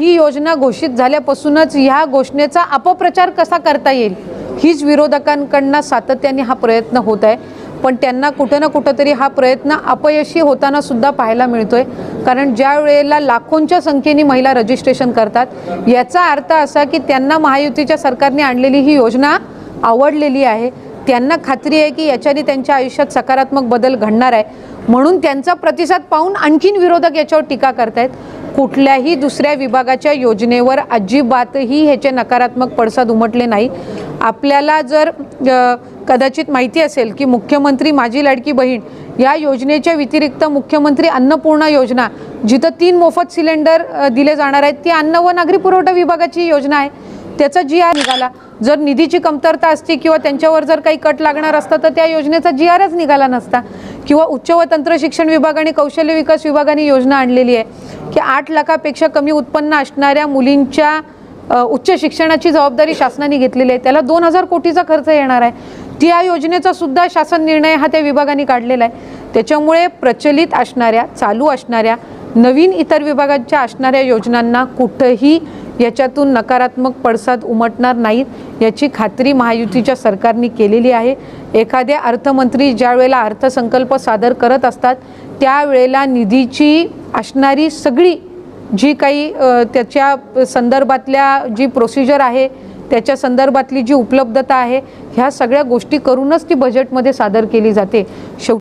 ही योजना घोषित झाल्यापासूनच ह्या घोषणेचा अपप्रचार कसा करता येईल? हीच विरोधकांकडनं सातत्याने हा प्रयत्न होत आहे. पण त्यांना कुठं ना कुठंतरी हा प्रयत्न अपयशी होताना सुद्धा पाहायला मिळतोय. कारण ज्या वेळेला लाखोंच्या संख्येने महिला रजिस्ट्रेशन करतात याचा अर्थ असा की त्यांना महायुतीच्या सरकारने आणलेली ही योजना आवडलेली आहे. त्यांना खात्री आहे की याच्याने त्यांच्या आयुष्यात सकारात्मक बदल घडणार आहे. म्हणून त्यांचा प्रतिसाद पाहून आणखीन विरोधक याच्यावर टीका करतायत. कुठल्याही दुसऱ्या विभागाच्या योजनेवर अजिबातही ह्याचे नकारात्मक पडसाद उमटले नाही. आपल्याला जर कदाचित माहिती असेल की मुख्यमंत्री माझी लाडकी बहीण या योजनेच्या व्यतिरिक्त मुख्यमंत्री अन्नपूर्णा योजना जिथं तीन मोफत सिलेंडर दिले जाणार आहेत ती अन्न व नागरी पुरवठा विभागाची योजना आहे. त्याचा जी आर निघाला. जर निधीची कमतरता असती किंवा त्यांच्यावर जर काही कट लागणार असता तर त्या योजनेचा जी आरच निघाला नसता. किंवा उच्च व तंत्र शिक्षण विभाग आणि कौशल्य विकास विभागाने योजना आणलेली आहे की आठ लाखापेक्षा कमी उत्पन्न असणाऱ्या मुलींच्या उच्च शिक्षणाची जबाबदारी शासनाने घेतलेली आहे. त्याला दोन हजार कोटीचा खर्च येणार आहे. त्या योजनेचा सुद्धा शासन निर्णय हा त्या विभागाने काढलेला आहे. त्याच्यामुळे प्रचलित असणाऱ्या चालू असणाऱ्या नवीन इतर विभागांच्या असणाऱ्या योजनांना कुठंही याच्यातून नकारात्मक पडसाद उमटणार नाहीत याची खात्री महायुतीच्या सरकारने केलेली आहे. एखाद्या अर्थमंत्री ज्या वेळेला अर्थसंकल्प सादर करत असतात त्यावेळेला निधीची असणारी सगळी जी काही त्याच्या संदर्भातल्या जी प्रोसिजर आहे त्याच्या संदर्भातली जी उपलब्धता आहे ह्या सगळ्या गोष्टी करूनच ती बजेटमध्ये सादर केली जाते. शेवटी